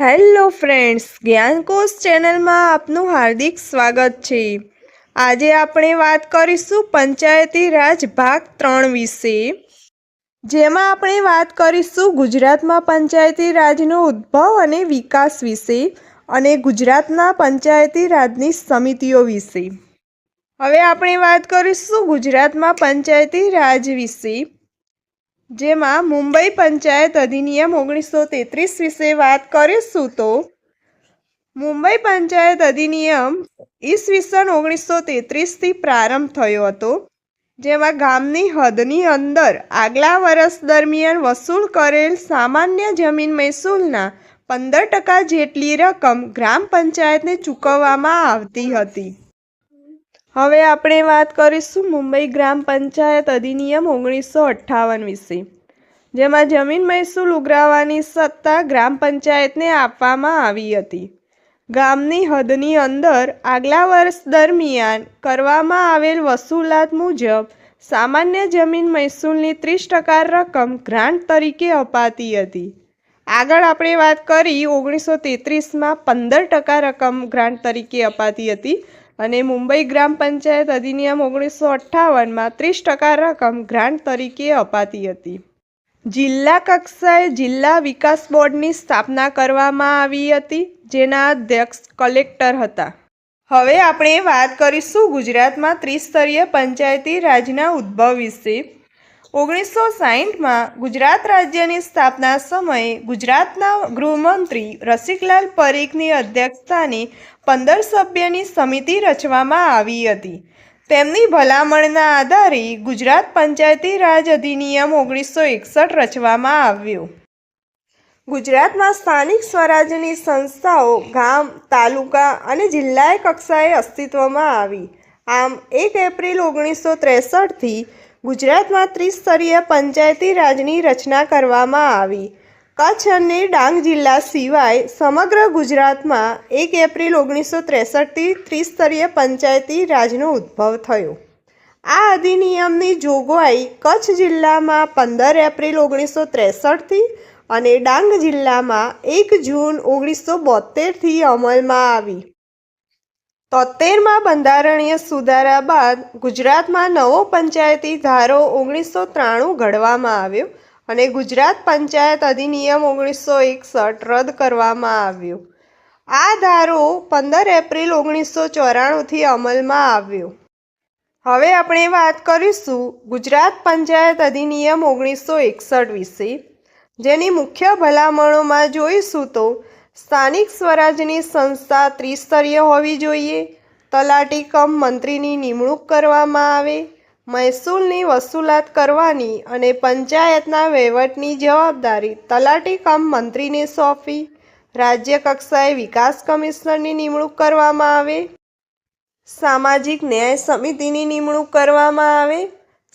Hello friends જ્ઞાનકોશ ચેનલમાં આપનું હાર્દિક સ્વાગત છે. આજે આપણે વાત કરીશું પંચાયતી રાજ ભાગ ત્રણ વિશે. જેમાં આપણે વાત કરીશું ગુજરાતમાં પંચાયતી રાજનો ઉદ્ભવ અને વિકાસ વિશે અને ગુજરાતના પંચાયતી રાજની સમિતિઓ વિશે. હવે આપણે વાત કરીશું ગુજરાતમાં પંચાયતી રાજ વિશે. જેમાં મુંબઈ પંચાયત અધિનિયમ ઓગણીસો તેત્રીસ વિશે વાત કરીશું તો મુંબઈ પંચાયત અધિનિયમ ઈસવીસન ઓગણીસો તેત્રીસથી પ્રારંભ થયો હતો, જેમાં ગામની હદની અંદર આગલા વર્ષ દરમિયાન વસૂલ કરેલ સામાન્ય જમીન મહેસૂલના પંદર ટકા જેટલી રકમ ગ્રામ પંચાયતને ચૂકવવામાં આવતી હતી. હવે આપણે વાત કરીશું મુંબઈ ગ્રામ પંચાયત અધિનિયમ ઓગણીસો અઠ્ઠાવન વિશે. જેમાં જમીન મહેસૂલ ઉઘરાવવાની સત્તા ગ્રામ પંચાયતને આપવામાં આવી હતી. ગામની હદની અંદર આગલા વર્ષ દરમિયાન કરવામાં આવેલ વસૂલાત મુજબ સામાન્ય જમીન મહેસૂલની ત્રીસ ટકા રકમ ગ્રાન્ટ તરીકે અપાતી હતી. આગળ આપણે વાત કરી ઓગણીસો તેત્રીસમાં પંદર ટકા રકમ ગ્રાન્ટ તરીકે અપાતી હતી અને મુંબઈ ગ્રામ પંચાયત અધિનિયમ ઓગણીસો અઠ્ઠાવનમાં ત્રીસ ટકા રકમ ગ્રાન્ટ તરીકે અપાતી હતી. જિલ્લા કક્ષાએ જિલ્લા વિકાસ બોર્ડની સ્થાપના કરવામાં આવી હતી, જેના અધ્યક્ષ કલેક્ટર હતા. હવે આપણે વાત કરીશું ગુજરાતમાં ત્રિસ્તરીય પંચાયતી રાજના ઉદ્ભવ વિશે. ઓગણીસો સાહીઠમાં ગુજરાત રાજ્યની સ્થાપના સમયે ગુજરાતના ગૃહમંત્રી રસિકલાલ પરીખની અધ્યક્ષતાની પંદર સભ્યની સમિતિ રચવામાં આવી હતી. તેમની ભલામણના આધારે ગુજરાત પંચાયતી રાજ અધિનિયમ ઓગણીસો એકસઠ રચવામાં આવ્યું. ગુજરાતમાં સ્થાનિક સ્વરાજ્યની સંસ્થાઓ ગામ, તાલુકા અને જિલ્લાએ કક્ષાએ અસ્તિત્વમાં આવી. આમ, એક એપ્રિલ ઓગણીસો ત્રેસઠથી ગુજરાતમાં ત્રિસ્તરીય પંચાયતી રાજની રચના કરવામાં આવી. કચ્છ અને ડાંગ જિલ્લા સિવાય સમગ્ર ગુજરાતમાં એક એપ્રિલ ઓગણીસો ત્રેસઠથી ત્રિસ્તરીય પંચાયતી રાજનો ઉદ્ભવ થયો. આ અધિનિયમની જોગવાઈ કચ્છ જિલ્લામાં પંદર એપ્રિલ ઓગણીસો ત્રેસઠથી અને ડાંગ જિલ્લામાં એક જૂન ઓગણીસો બોતેરથી અમલમાં આવી. તોતેરમાં બંધારણીય સુધારા બાદ ગુજરાતમાં નવો પંચાયતી ધારો ઓગણીસો ત્રાણું ઘડવામાં આવ્યો. અને ગુજરાત પંચાયત અધિનિયમ ઓગણીસો એકસઠ રદ કરવામાં આવ્યો. આ ધારો પંદર એપ્રિલ ઓગણીસો ચોરાણુંથી અમલમાં આવ્યો. હવે આપણે વાત કરીશું ગુજરાત પંચાયત અધિનિયમ ઓગણીસો એકસઠ વિશે. જેની મુખ્ય ભલામણોમાં જોઈશું તો સ્થાનિક સ્વરાજની સંસ્થા ત્રિસ્તરીય હોવી જોઈએ, તલાટી કમ મંત્રીની નિમણૂક કરવામાં આવે મહેસૂલની વસૂલાત કરવાની અને પંચાયતના વહીવટની જવાબદારી તલાટી કમ મંત્રીને સોંપી. રાજ્ય કક્ષાએ વિકાસ કમિશનરની નિમણૂક કરવામાં આવે. સામાજિક ન્યાય સમિતિની નિમણૂક કરવામાં આવે.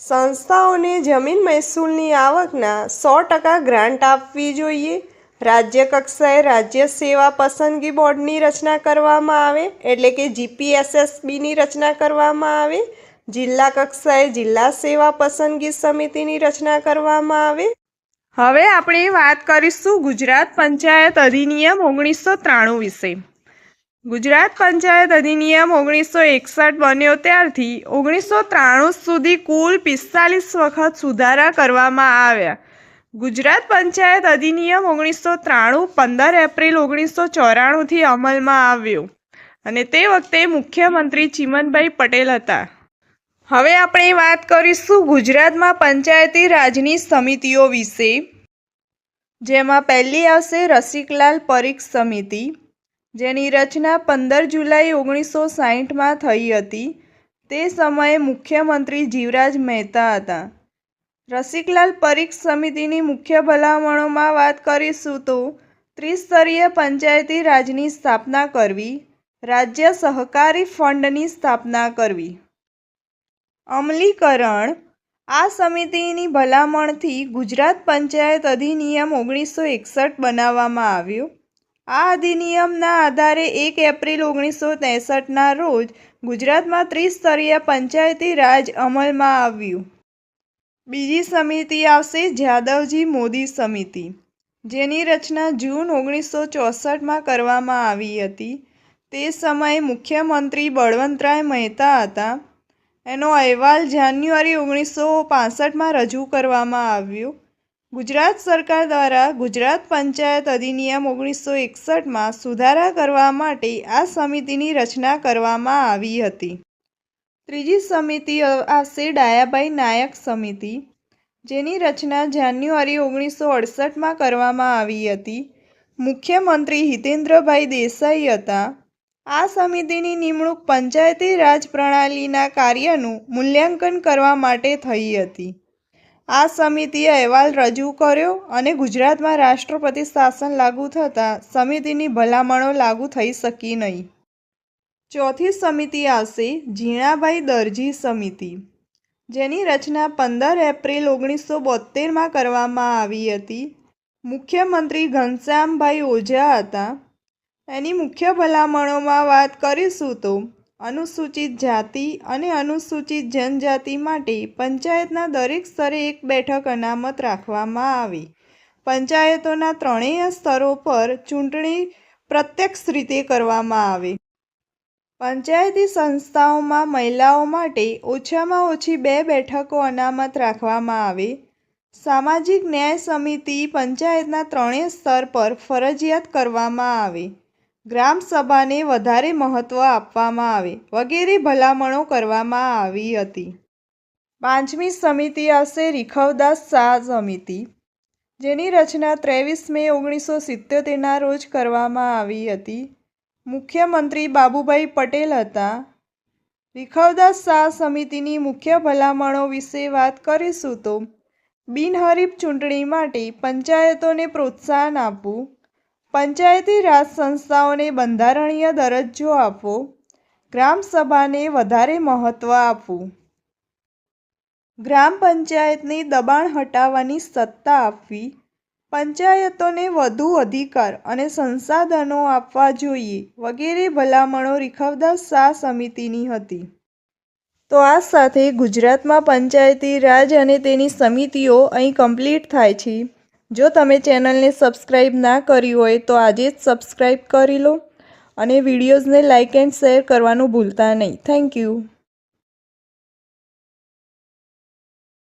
સંસ્થાઓને જમીન મહેસૂલની આવકના સો ટકા ગ્રાન્ટ આપવી જોઈએ. રાજ્ય કક્ષાએ રાજ્ય સેવા પસંદગી બોર્ડની રચના કરવામાં આવે, એટલે કે જીપીએસએસબીની રચના કરવામાં આવે. જિલ્લા કક્ષાએ જિલ્લા સેવા પસંદગી સમિતિની રચના કરવામાં આવે. હવે આપણે વાત કરીશું ગુજરાત પંચાયત અધિનિયમ ઓગણીસો ત્રાણું વિશે. ગુજરાત પંચાયત અધિનિયમ ઓગણીસો એકસઠ બન્યો ત્યારથી ઓગણીસો ત્રાણું સુધી કુલ પિસ્તાલીસ વખત સુધારા કરવામાં આવ્યા. ગુજરાત પંચાયત અધિનિયમ ઓગણીસો ત્રાણું પંદર એપ્રિલ ઓગણીસો ચોરાણુંથી અમલમાં આવ્યો. અને તે વખતે મુખ્યમંત્રી ચિમનભાઈ પટેલ હતા. હવે આપણે વાત કરીશું ગુજરાતમાં પંચાયતી રાજની સમિતિઓ વિશે. જેમાં પહેલી આવશે રસિકલાલ પરીખ સમિતિ, જેની રચના પંદર જુલાઈ ઓગણીસો સાહીઠમાં થઈ હતી. તે સમયે મુખ્યમંત્રી જીવરાજ મહેતા હતા. રસિકલાલ પરીખ સમિતિની મુખ્ય ભલામણોમાં વાત કરીશું તો ત્રિસ્તરીય પંચાયતી રાજની સ્થાપના કરવી, રાજ્ય સહકારી ફંડની સ્થાપના કરવી. અમલીકરણ. આ સમિતિની ભલામણથી ગુજરાત પંચાયત અધિનિયમ ઓગણીસો એકસઠ બનાવવામાં આવ્યો. આ અધિનિયમના આધારે એક એપ્રિલ ઓગણીસો ત્રેસઠના રોજ ગુજરાતમાં ત્રિસ્તરીય પંચાયતી રાજ અમલમાં આવ્યું. બીજી સમિતિ આવશે જાદવજી મોદી સમિતિ, જેની રચના જૂન ઓગણીસો ચોસઠમાં કરવામાં આવી હતી. તે સમયે મુખ્યમંત્રી બળવંતરાય મહેતા હતા. એનો અહેવાલ જાન્યુઆરી ઓગણીસો પાસઠમાં રજૂ કરવામાં આવ્યો. ગુજરાત સરકાર દ્વારા ગુજરાત પંચાયત અધિનિયમ ઓગણીસો એકસઠમાં સુધારા કરવા માટે આ સમિતિની રચના કરવામાં આવી હતી. ત્રીજી સમિતિ આવશે ડાયાભાઈ નાયક સમિતિ. જેની રચના જાન્યુઆરી ઓગણીસો અડસઠમાં કરવામાં આવી હતી. મુખ્યમંત્રી હિતેન્દ્રભાઈ દેસાઈ હતા. આ સમિતિની નિમણૂક પંચાયતી રાજ પ્રણાલીના કાર્યનું મૂલ્યાંકન કરવા માટે થઈ હતી. આ સમિતિએ અહેવાલ રજૂ કર્યો અને ગુજરાતમાં રાષ્ટ્રપતિ શાસન લાગુ થતાં સમિતિની ભલામણો લાગુ થઈ શકી નહીં. ચોથી સમિતિ આવશે ઝીણાભાઈ દરજી સમિતિ, જેની રચના પંદર એપ્રિલ ઓગણીસો બોતેરમાં કરવામાં આવી હતી. મુખ્યમંત્રી ઘનશ્યામભાઈ ઓઝા હતા. એની મુખ્ય ભલામણોમાં વાત કરીશું તો અનુસૂચિત જાતિ અને અનુસૂચિત જનજાતિ માટે પંચાયતના દરેક સ્તરે એક બેઠક અનામત રાખવામાં આવી. પંચાયતોના ત્રણેય સ્તરો પર ચૂંટણી પ્રત્યક્ષ રીતે કરવામાં આવે. પંચાયતી સંસ્થાઓમાં મહિલાઓ માટે ઓછામાં ઓછી બે બેઠકો અનામત રાખવામાં આવે. સામાજિક ન્યાય સમિતિ પંચાયતના ત્રણેય સ્તર પર ફરજિયાત કરવામાં આવે. ગ્રામ સભાને વધારે મહત્ત્વ આપવામાં આવે. વગેરે ભલામણો કરવામાં આવી હતી. પાંચમી સમિતિ આવશે રીખવદાસ શાહ સમિતિ, જેની રચના ત્રેવીસ મે ઓગણીસો સિત્યોતેરના રોજ કરવામાં આવી હતી. મુખ્યમંત્રી બાબુભાઈ પટેલ હતા. રીખવદાસ શાહ સમિતિની મુખ્ય ભલામણો વિશે વાત કરીશું તો, બિનહરીફ ચૂંટણી માટે પંચાયતોને પ્રોત્સાહન આપવું પંચાયતી રાજ સંસ્થાઓને બંધારણીય દરજ્જો આપવો ગ્રામસભાને વધારે મહત્ત્વ આપવું ગ્રામ પંચાયતની દબાણ હટાવવાની સત્તા આપવી, પંચાયતોને વધુ અધિકાર અને સંસાધનો આપવા જોઈએ વગેરે ભલામણો રીખવદાસ શાહ સમિતિની હતી. તો આ સાથે ગુજરાતમાં પંચાયતી રાજ અને તેની સમિતિઓ અહીં કમ્પ્લીટ થાય છે. જો તમે ચેનલને સબસ્ક્રાઈબ ના કરી હોય તો આજે જ સબસ્ક્રાઈબ કરી લો અને વિડીયોઝને લાઇક એન્ડ શેર કરવાનું ભૂલતા નહીં. Thank you.